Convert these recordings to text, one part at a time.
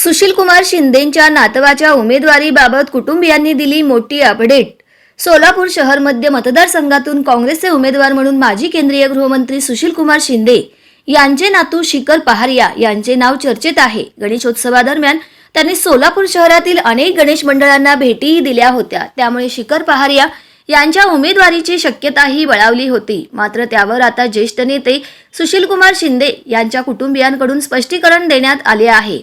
सुशील कुमार शिंदेच्या नातवाच्या उमेदवारीबाबत कुटुंबियांनी दिली मोठी अपडेट. सोलापूर शहर मध्य मतदारसंघातून काँग्रेसचे उमेदवार म्हणून माजी केंद्रीय गृहमंत्री सुशील कुमार शिंदे यांचे नातू शिखर पहारिया यांचे नाव चर्चेत आहे. गणेशोत्सवादरम्यान त्यांनी सोलापूर शहरातील अनेक गणेश मंडळांना भेटीही दिल्या होत्या. त्यामुळे शिखर पहारिया यांच्या उमेदवारीची शक्यताही बळावली होती. मात्र त्यावर आता ज्येष्ठ नेते सुशील कुमार शिंदे यांच्या कुटुंबियांकडून स्पष्टीकरण देण्यात आले आहे.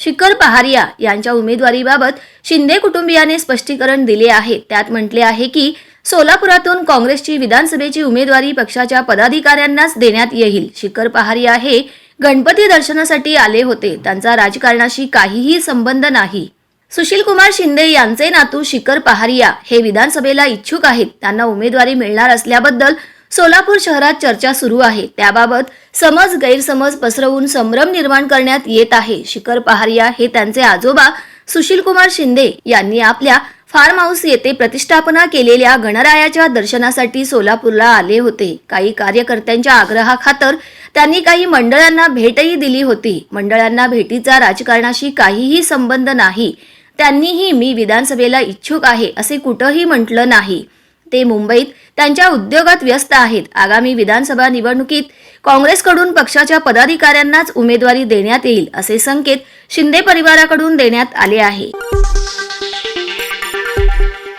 शिखर पहारिया यांच्या उमेदवारीबाबत शिंदे कुटुंबियाने स्पष्टीकरण दिले आहे. त्यात म्हटले आहे की सोलापुरातून काँग्रेसची विधानसभेची उमेदवारी पक्षाच्या पदाधिकाऱ्यांनाच देण्यात येईल. शिखर पहारिया हे गणपती दर्शनासाठी आले होते. त्यांचा राजकारणाशी काहीही संबंध नाही. सुशील कुमार शिंदे यांचे नातू शिखर पहारिया हे विधानसभेला इच्छुक आहेत. त्यांना उमेदवारी मिळणार असल्याबद्दल सोलापूर शहरात चर्चा सुरू आहे. त्याबाबत समज गैरसमज पसरवून संभ्रम निर्माण करण्यात येत आहे. शिखर पहारिया हे त्यांचे आजोबा सुशील कुमार शिंदे यांनी आपल्या फार्म हाऊस येथे प्रतिष्ठापना केलेल्या गणरायाच्या दर्शनासाठी सोलापूरला आले होते. काही कार्यकर्त्यांच्या आग्रहाखातर त्यांनी काही मंडळांना भेटही दिली होती. मंडळांना भेटीचा राजकारणाशी काहीही संबंध नाही. त्यांनीही मी विधानसभेला इच्छुक आहे असे कुठंही म्हटलं नाही. ते मुंबईत त्यांच्या उद्योगात व्यस्त आहेत. आगामी विधानसभा निवडणुकीत काँग्रेसकडून पक्षाच्या पदाधिकाऱ्यांनाच उमेदवारी देण्यात येईल असे संकेत शिंदे परिवाराकडून देण्यात आले आहे.